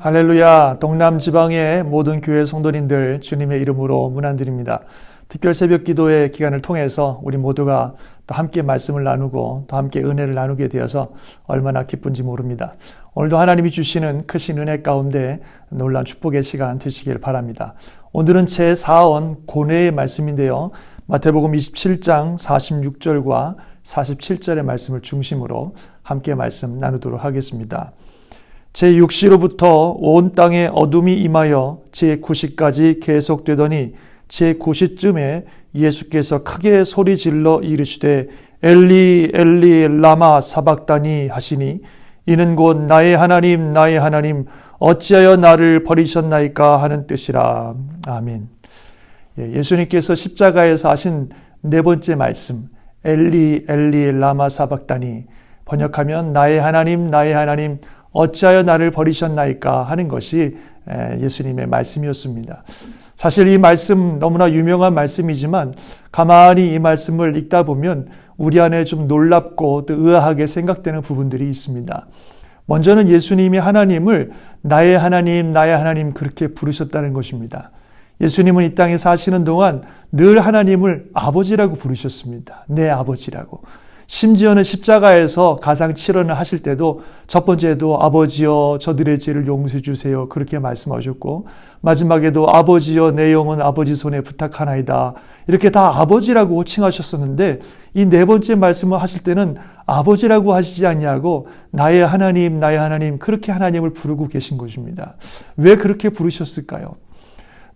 할렐루야. 동남 지방의 모든 교회 성도님들 주님의 이름으로 문안드립니다. 특별 새벽 기도의 기간을 통해서 우리 모두가 또 함께 말씀을 나누고 또 함께 은혜를 나누게 되어서 얼마나 기쁜지 모릅니다. 오늘도 하나님이 주시는 크신 은혜 가운데 놀란 축복의 시간 되시길 바랍니다. 오늘은 제4원 고뇌의 말씀인데요. 마태복음 27장 46절과 47절의 말씀을 중심으로 함께 말씀 나누도록 하겠습니다. 제6시로부터 온 땅에 어둠이 임하여 제9시까지 계속되더니 제9시쯤에 예수께서 크게 소리 질러 이르시되 엘리 엘리 라마 사박다니 하시니 이는 곧 나의 하나님 나의 하나님 어찌하여 나를 버리셨나이까 하는 뜻이라 아멘. 예, 예수님께서 십자가에서 하신 네 번째 말씀 엘리 엘리 라마 사박다니 번역하면 나의 하나님 나의 하나님 어찌하여 나를 버리셨나이까 하는 것이 예수님의 말씀이었습니다. 사실 이 말씀 너무나 유명한 말씀이지만 가만히 이 말씀을 읽다 보면 우리 안에 좀 놀랍고 또 의아하게 생각되는 부분들이 있습니다. 먼저는 예수님이 하나님을 나의 하나님, 나의 하나님 그렇게 부르셨다는 것입니다. 예수님은 이 땅에 사시는 동안 늘 하나님을 아버지라고 부르셨습니다. 내 아버지라고. 심지어는 십자가에서 가상 치료를 하실 때도 첫 번째도 아버지여 저들의 죄를 용서해 주세요. 그렇게 말씀하셨고 마지막에도 아버지여 내 영혼 아버지 손에 부탁하나이다. 이렇게 다 아버지라고 호칭하셨었는데 이 네 번째 말씀을 하실 때는 아버지라고 하시지 않냐고 나의 하나님 나의 하나님 그렇게 하나님을 부르고 계신 것입니다. 왜 그렇게 부르셨을까요?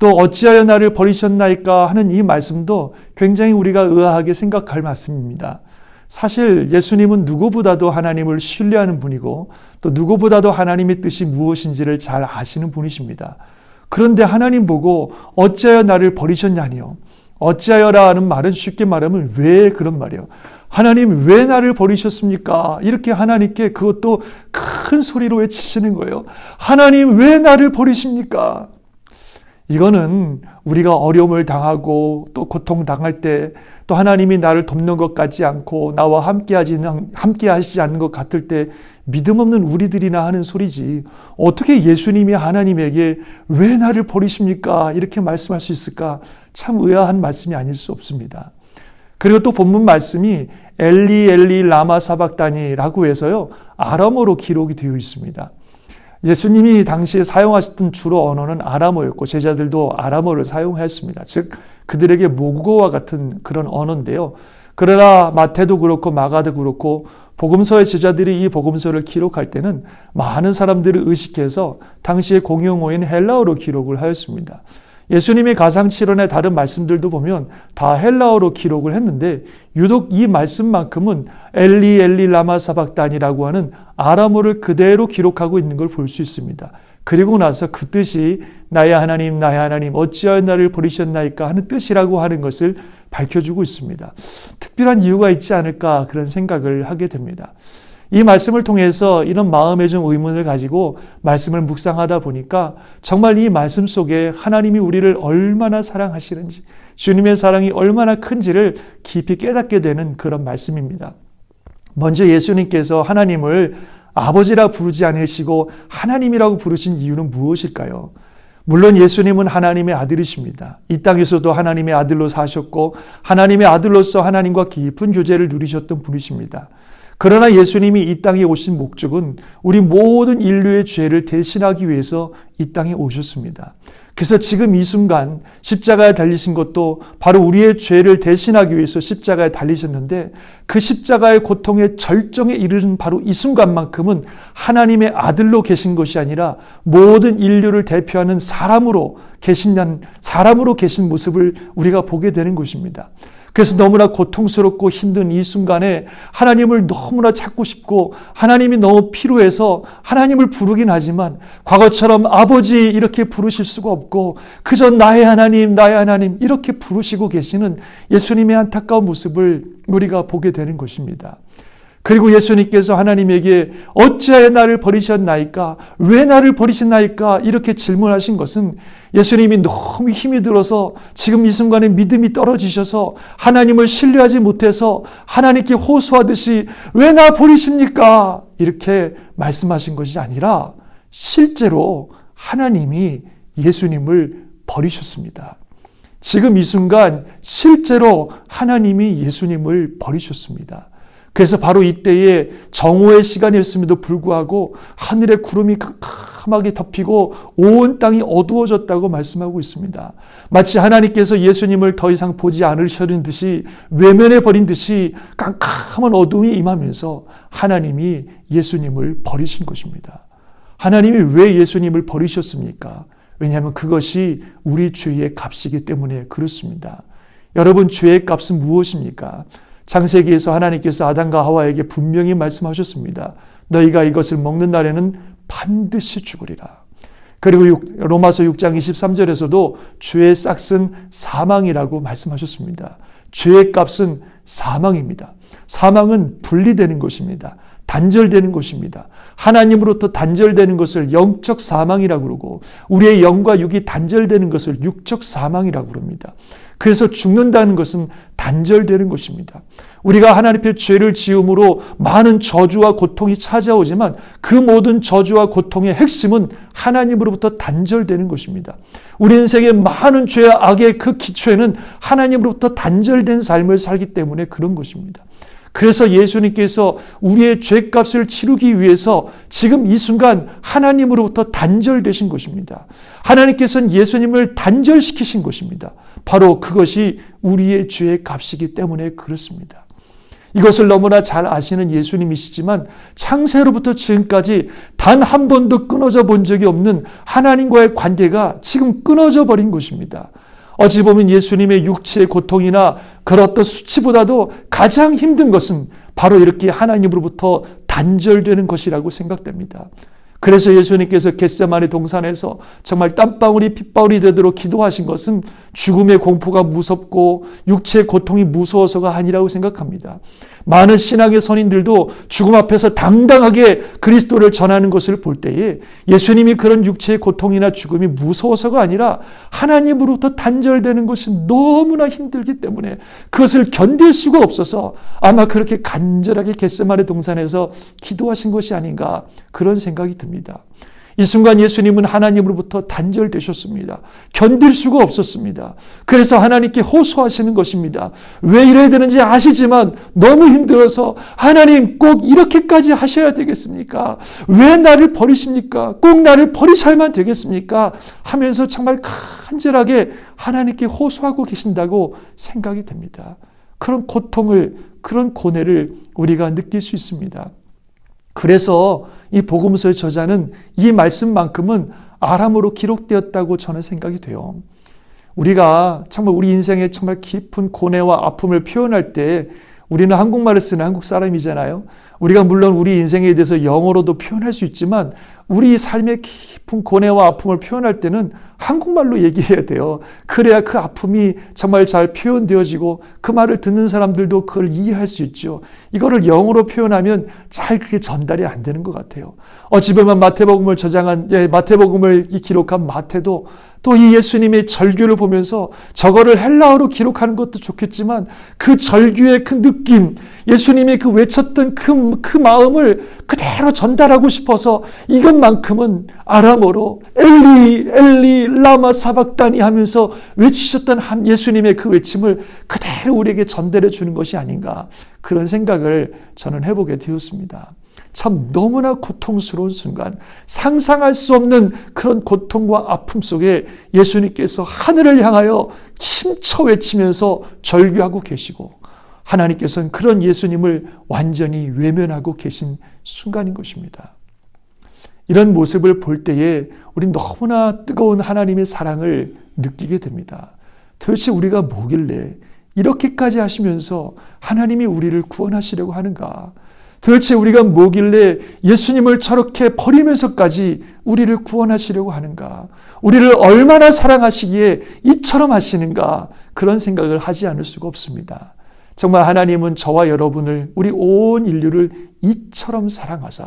또 어찌하여 나를 버리셨나이까 하는 이 말씀도 굉장히 우리가 의아하게 생각할 말씀입니다. 사실 예수님은 누구보다도 하나님을 신뢰하는 분이고 또 누구보다도 하나님의 뜻이 무엇인지를 잘 아시는 분이십니다. 그런데 하나님 보고 어찌하여 나를 버리셨냐니요. 어찌하여라 는 말은 쉽게 말하면 왜 그런 말이에요. 하나님 왜 나를 버리셨습니까? 이렇게 하나님께 그것도 큰 소리로 외치시는 거예요. 하나님 왜 나를 버리십니까? 이거는 우리가 어려움을 당하고 또 고통 당할 때 또 하나님이 나를 돕는 것 같지 않고 나와 함께 하지 함께 하시지 않는 것 같을 때 믿음 없는 우리들이나 하는 소리지 어떻게 예수님이 하나님에게 왜 나를 버리십니까 이렇게 말씀할 수 있을까 참 의아한 말씀이 아닐 수 없습니다. 그리고 또 본문 말씀이 엘리 엘리 라마 사박다니라고 해서요 아람어로 기록이 되어 있습니다. 예수님이 당시에 사용하셨던 주로 언어는 아람어였고 제자들도 아람어를 사용했습니다. 즉 그들에게 모국어와 같은 그런 언어인데요. 그러나 마태도 그렇고 마가도 그렇고 복음서의 제자들이 이 복음서를 기록할 때는 많은 사람들을 의식해서 당시의 공용어인 헬라어로 기록을 하였습니다. 예수님의 가상칠언의 다른 말씀들도 보면 다 헬라어로 기록을 했는데 유독 이 말씀만큼은 엘리 엘리 라마 사박단이라고 하는 아람어를 그대로 기록하고 있는 걸 볼 수 있습니다. 그리고 나서 그 뜻이 나의 하나님 나의 하나님 어찌하여 나를 버리셨나이까 하는 뜻이라고 하는 것을 밝혀주고 있습니다. 특별한 이유가 있지 않을까 그런 생각을 하게 됩니다. 이 말씀을 통해서 이런 마음의 좀 의문을 가지고 말씀을 묵상하다 보니까 정말 이 말씀 속에 하나님이 우리를 얼마나 사랑하시는지 주님의 사랑이 얼마나 큰지를 깊이 깨닫게 되는 그런 말씀입니다. 먼저 예수님께서 하나님을 아버지라 부르지 않으시고 하나님이라고 부르신 이유는 무엇일까요? 물론 예수님은 하나님의 아들이십니다. 이 땅에서도 하나님의 아들로 사셨고 하나님의 아들로서 하나님과 깊은 교제를 누리셨던 분이십니다. 그러나 예수님이 이 땅에 오신 목적은 우리 모든 인류의 죄를 대신하기 위해서 이 땅에 오셨습니다. 그래서 지금 이 순간 십자가에 달리신 것도 바로 우리의 죄를 대신하기 위해서 십자가에 달리셨는데 그 십자가의 고통의 절정에 이르는 바로 이 순간만큼은 하나님의 아들로 계신 것이 아니라 모든 인류를 대표하는 사람으로 계신 사람으로 계신 모습을 우리가 보게 되는 것입니다. 그래서 너무나 고통스럽고 힘든 이 순간에 하나님을 너무나 찾고 싶고 하나님이 너무 필요해서 하나님을 부르긴 하지만 과거처럼 아버지 이렇게 부르실 수가 없고 그저 나의 하나님, 나의 하나님 이렇게 부르시고 계시는 예수님의 안타까운 모습을 우리가 보게 되는 것입니다. 그리고 예수님께서 하나님에게 어찌하여 나를 버리셨나이까? 왜 나를 버리셨나이까? 이렇게 질문하신 것은 예수님이 너무 힘이 들어서 지금 이 순간에 믿음이 떨어지셔서 하나님을 신뢰하지 못해서 하나님께 호소하듯이 왜 나 버리십니까? 이렇게 말씀하신 것이 아니라 실제로 하나님이 예수님을 버리셨습니다. 지금 이 순간 실제로 하나님이 예수님을 버리셨습니다. 그래서 바로 이때에 정오의 시간이었음에도 불구하고 하늘의 구름이 캄캄하게 덮이고 온 땅이 어두워졌다고 말씀하고 있습니다. 마치 하나님께서 예수님을 더 이상 보지 않으려는 듯이 외면해 버린 듯이 깜깜한 어둠이 임하면서 하나님이 예수님을 버리신 것입니다. 하나님이 왜 예수님을 버리셨습니까? 왜냐하면 그것이 우리 죄의 값이기 때문에 그렇습니다. 여러분, 죄의 값은 무엇입니까? 창세기에서 하나님께서 아담과 하와에게 분명히 말씀하셨습니다. 너희가 이것을 먹는 날에는 반드시 죽으리라. 그리고 로마서 6장 23절에서도 죄의 싹은 사망이라고 말씀하셨습니다. 죄의 값은 사망입니다. 사망은 분리되는 것입니다. 단절되는 것입니다. 하나님으로부터 단절되는 것을 영적 사망이라고 그러고 우리의 영과 육이 단절되는 것을 육적 사망이라고 그럽니다. 그래서 죽는다는 것은 단절되는 것입니다. 우리가 하나님 앞에 죄를 지음으로 많은 저주와 고통이 찾아오지만 그 모든 저주와 고통의 핵심은 하나님으로부터 단절되는 것입니다. 우리 인생의 많은 죄와 악의 그 기초에는 하나님으로부터 단절된 삶을 살기 때문에 그런 것입니다. 그래서 예수님께서 우리의 죄값을 치르기 위해서 지금 이 순간 하나님으로부터 단절되신 것입니다. 하나님께서는 예수님을 단절시키신 것입니다. 바로 그것이 우리의 죄의 값이기 때문에 그렇습니다. 이것을 너무나 잘 아시는 예수님이시지만 창세로부터 지금까지 단 한 번도 끊어져 본 적이 없는 하나님과의 관계가 지금 끊어져 버린 것입니다. 어찌 보면 예수님의 육체의 고통이나 그런 어떤 수치보다도 가장 힘든 것은 바로 이렇게 하나님으로부터 단절되는 것이라고 생각됩니다. 그래서 예수님께서 겟세마네 동산에서 정말 땀방울이 핏방울이 되도록 기도하신 것은 죽음의 공포가 무섭고 육체의 고통이 무서워서가 아니라고 생각합니다. 많은 신앙의 선인들도 죽음 앞에서 당당하게 그리스도를 전하는 것을 볼 때에 예수님이 그런 육체의 고통이나 죽음이 무서워서가 아니라 하나님으로부터 단절되는 것이 너무나 힘들기 때문에 그것을 견딜 수가 없어서 아마 그렇게 간절하게 겟세마네 동산에서 기도하신 것이 아닌가 그런 생각이 듭니다. 이 순간 예수님은 하나님으로부터 단절되셨습니다. 견딜 수가 없었습니다. 그래서 하나님께 호소하시는 것입니다. 왜 이래야 되는지 아시지만 너무 힘들어서 하나님 꼭 이렇게까지 하셔야 되겠습니까? 왜 나를 버리십니까? 꼭 나를 버리셔야만 되겠습니까? 하면서 정말 간절하게 하나님께 호소하고 계신다고 생각이 됩니다. 그런 고통을, 그런 고뇌를 우리가 느낄 수 있습니다. 그래서 이 복음서의 저자는 이 말씀만큼은 아람으로 기록되었다고 저는 생각이 돼요. 우리가 정말 우리 인생에 정말 깊은 고뇌와 아픔을 표현할 때 우리는 한국말을 쓰는 한국 사람이잖아요. 우리가 물론 우리 인생에 대해서 영어로도 표현할 수 있지만 우리 삶의 깊은 고뇌와 아픔을 표현할 때는 한국말로 얘기해야 돼요. 그래야 그 아픔이 정말 잘 표현되어지고 그 말을 듣는 사람들도 그걸 이해할 수 있죠. 이거를 영어로 표현하면 잘 그게 전달이 안 되는 것 같아요. 어찌 보면 마태복음을 저장한, 예, 마태복음을 기록한 마태도 또 이 예수님의 절규를 보면서 저거를 헬라어로 기록하는 것도 좋겠지만 그 절규의 그 느낌, 예수님이 그 외쳤던 그, 그 마음을 그대로 전달하고 싶어서 이것만큼은 아람어로 엘리, 엘리, 라마 사박다니 하면서 외치셨던 한 예수님의 그 외침을 그대로 우리에게 전달해 주는 것이 아닌가 그런 생각을 저는 해보게 되었습니다. 참 너무나 고통스러운 순간, 상상할 수 없는 그런 고통과 아픔 속에 예수님께서 하늘을 향하여 힘쳐 외치면서 절규하고 계시고, 하나님께서는 그런 예수님을 완전히 외면하고 계신 순간인 것입니다. 이런 모습을 볼 때에 우리 너무나 뜨거운 하나님의 사랑을 느끼게 됩니다. 도대체 우리가 뭐길래 이렇게까지 하시면서 하나님이 우리를 구원하시려고 하는가? 도대체 우리가 뭐길래 예수님을 저렇게 버리면서까지 우리를 구원하시려고 하는가? 우리를 얼마나 사랑하시기에 이처럼 하시는가? 그런 생각을 하지 않을 수가 없습니다. 정말 하나님은 저와 여러분을 우리 온 인류를 이처럼 사랑하사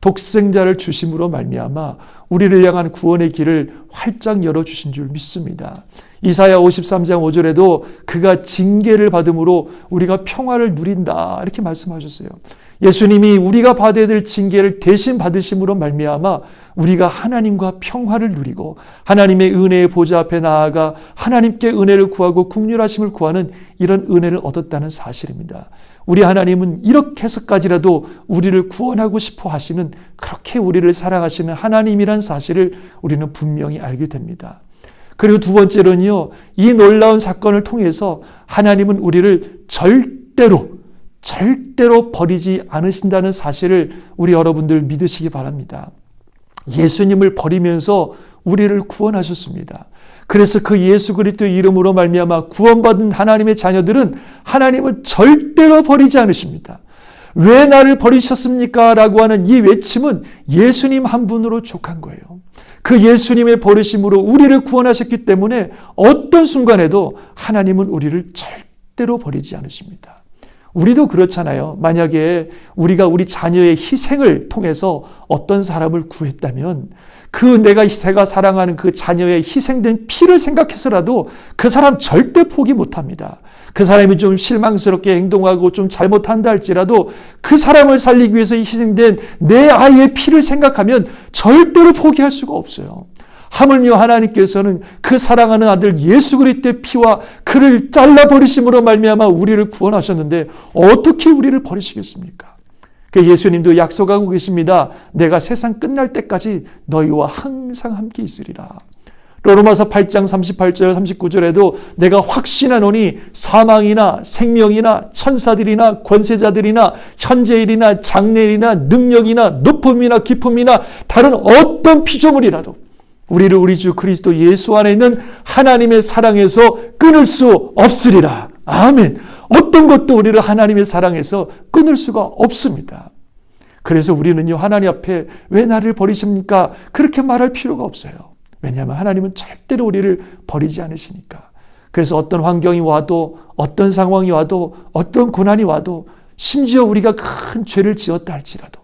독생자를 주심으로 말미암아 우리를 향한 구원의 길을 활짝 열어 주신 줄 믿습니다. 이사야 53장 5절에도 그가 징계를 받음으로 우리가 평화를 누린다 이렇게 말씀하셨어요. 예수님이 우리가 받아야 될 징계를 대신 받으심으로 말미암아 우리가 하나님과 평화를 누리고 하나님의 은혜의 보좌 앞에 나아가 하나님께 은혜를 구하고 국률하심을 구하는 이런 은혜를 얻었다는 사실입니다. 우리 하나님은 이렇게 해서까지라도 우리를 구원하고 싶어 하시는 그렇게 우리를 사랑하시는 하나님이란 사실을 우리는 분명히 알게 됩니다. 그리고 두 번째로는요, 이 놀라운 사건을 통해서 하나님은 우리를 절대로 절대로 버리지 않으신다는 사실을 우리 여러분들 믿으시기 바랍니다. 예수님을 버리면서 우리를 구원하셨습니다. 그래서 그 예수 그리스도의 이름으로 말미암아 구원받은 하나님의 자녀들은 하나님은 절대로 버리지 않으십니다. 왜 나를 버리셨습니까? 라고 하는 이 외침은 예수님 한 분으로 족한 거예요. 그 예수님의 버리심으로 우리를 구원하셨기 때문에 어떤 순간에도 하나님은 우리를 절대로 버리지 않으십니다. 우리도 그렇잖아요. 만약에 우리가 우리 자녀의 희생을 통해서 어떤 사람을 구했다면 그 내가 제가 사랑하는 그 자녀의 희생된 피를 생각해서라도 그 사람 절대 포기 못 합니다. 그 사람이 좀 실망스럽게 행동하고 좀 잘못한다 할지라도 그 사람을 살리기 위해서 희생된 내 아이의 피를 생각하면 절대로 포기할 수가 없어요. 하물며 하나님께서는 그 사랑하는 아들 예수 그리스도의 피와 그를 잘라 버리심으로 말미암아 우리를 구원하셨는데 어떻게 우리를 버리시겠습니까? 그 예수님도 약속하고 계십니다. 내가 세상 끝날 때까지 너희와 항상 함께 있으리라. 로마서 8장 38절 39절에도 내가 확신하노니 사망이나 생명이나 천사들이나 권세자들이나 현재일이나 장래일이나 능력이나 높음이나 기쁨이나 다른 어떤 피조물이라도 우리를 우리 주 그리스도 예수 안에 있는 하나님의 사랑에서 끊을 수 없으리라. 아멘. 어떤 것도 우리를 하나님의 사랑에서 끊을 수가 없습니다. 그래서 우리는요, 하나님 앞에 왜 나를 버리십니까? 그렇게 말할 필요가 없어요. 왜냐하면 하나님은 절대로 우리를 버리지 않으시니까. 그래서 어떤 환경이 와도, 어떤 상황이 와도, 어떤 고난이 와도, 심지어 우리가 큰 죄를 지었다 할지라도,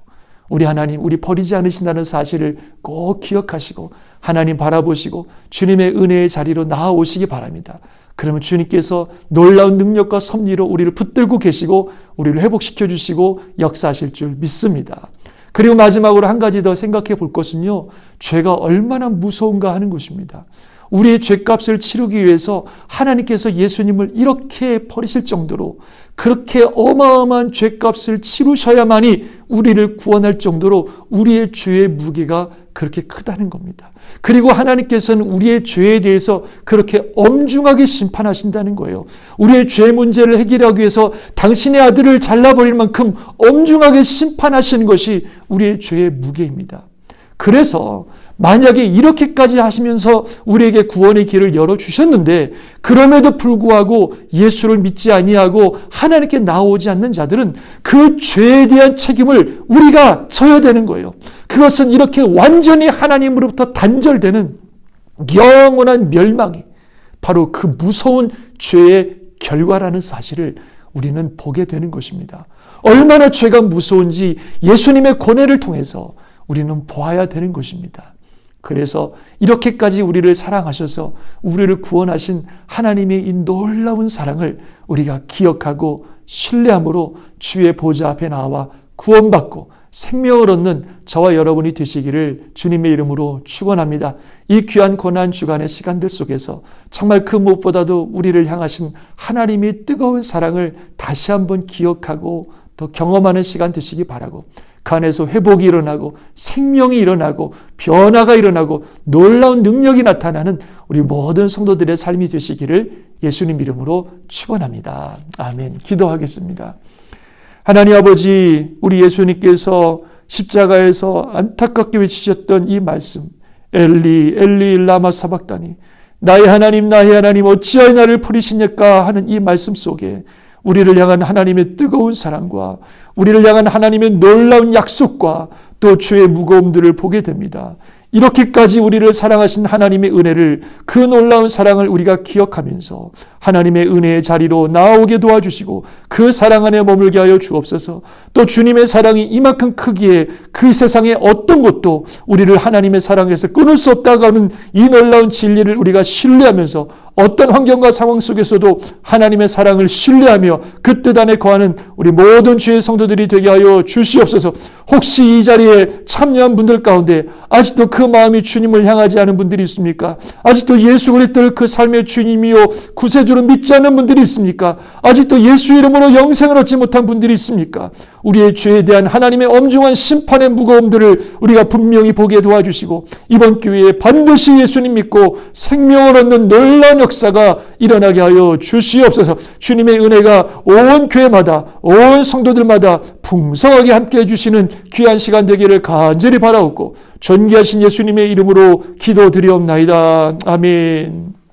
우리 하나님, 우리 버리지 않으신다는 사실을 꼭 기억하시고, 하나님 바라보시고 주님의 은혜의 자리로 나아오시기 바랍니다. 그러면 주님께서 놀라운 능력과 섭리로 우리를 붙들고 계시고 우리를 회복시켜 주시고 역사하실 줄 믿습니다. 그리고 마지막으로 한 가지 더 생각해 볼 것은요. 죄가 얼마나 무서운가 하는 것입니다. 우리의 죄값을 치르기 위해서 하나님께서 예수님을 이렇게 버리실 정도로 그렇게 어마어마한 죄값을 치르셔야만이 우리를 구원할 정도로 우리의 죄의 무게가 그렇게 크다는 겁니다. 그리고 하나님께서는 우리의 죄에 대해서 그렇게 엄중하게 심판하신다는 거예요. 우리의 죄 문제를 해결하기 위해서 당신의 아들을 잘라버릴 만큼 엄중하게 심판하시는 것이 우리의 죄의 무게입니다. 그래서 만약에 이렇게까지 하시면서 우리에게 구원의 길을 열어 주셨는데 그럼에도 불구하고 예수를 믿지 아니하고 하나님께 나오지 않는 자들은 그 죄에 대한 책임을 우리가 져야 되는 거예요. 그것은 이렇게 완전히 하나님으로부터 단절되는 영원한 멸망이 바로 그 무서운 죄의 결과라는 사실을 우리는 보게 되는 것입니다. 얼마나 죄가 무서운지 예수님의 고뇌를 통해서 우리는 보아야 되는 것입니다. 그래서 이렇게까지 우리를 사랑하셔서 우리를 구원하신 하나님의 이 놀라운 사랑을 우리가 기억하고 신뢰함으로 주의 보좌 앞에 나와 구원받고 생명을 얻는 저와 여러분이 되시기를 주님의 이름으로 축원합니다. 이 귀한 고난 주간의 시간들 속에서 정말 그 무엇보다도 우리를 향하신 하나님의 뜨거운 사랑을 다시 한번 기억하고 더 경험하는 시간 되시기 바라고 그 안에서 회복이 일어나고 생명이 일어나고 변화가 일어나고 놀라운 능력이 나타나는 우리 모든 성도들의 삶이 되시기를 예수님 이름으로 축원합니다. 아멘. 기도하겠습니다. 하나님 아버지, 우리 예수님께서 십자가에서 안타깝게 외치셨던 이 말씀, 엘리, 엘리, 라마 사박다니, 나의 하나님, 나의 하나님, 어찌하여 나를 버리시냐까 하는 이 말씀 속에 우리를 향한 하나님의 뜨거운 사랑과 우리를 향한 하나님의 놀라운 약속과 또 주의 무거움들을 보게 됩니다. 이렇게까지 우리를 사랑하신 하나님의 은혜를 그 놀라운 사랑을 우리가 기억하면서 하나님의 은혜의 자리로 나오게 도와주시고 그 사랑 안에 머물게 하여 주옵소서. 또 주님의 사랑이 이만큼 크기에 그 세상에 어떤 것도 우리를 하나님의 사랑에서 끊을 수 없다고 하는 이 놀라운 진리를 우리가 신뢰하면서 어떤 환경과 상황 속에서도 하나님의 사랑을 신뢰하며 그 뜻 안에 거하는 우리 모든 주의 성도들이 되게 하여 주시옵소서. 혹시 이 자리에 참여한 분들 가운데 아직도 그 마음이 주님을 향하지 않은 분들이 있습니까? 아직도 예수 그리스도를 그 삶의 주님이요 구세주로 믿지 않는 분들이 있습니까? 아직도 예수 이름으로 영생을 얻지 못한 분들이 있습니까? 우리의 죄에 대한 하나님의 엄중한 심판의 무거움들을 우리가 분명히 보게 도와주시고 이번 기회에 반드시 예수님 믿고 생명을 얻는 놀라운 역사가 일어나게 하여 주시옵소서. 주님의 은혜가 온 교회마다 온 성도들마다 풍성하게 함께 해 주시는 귀한 시간 되기를 간절히 바라옵고 존귀하신 예수님의 이름으로 기도드리옵나이다. 아멘.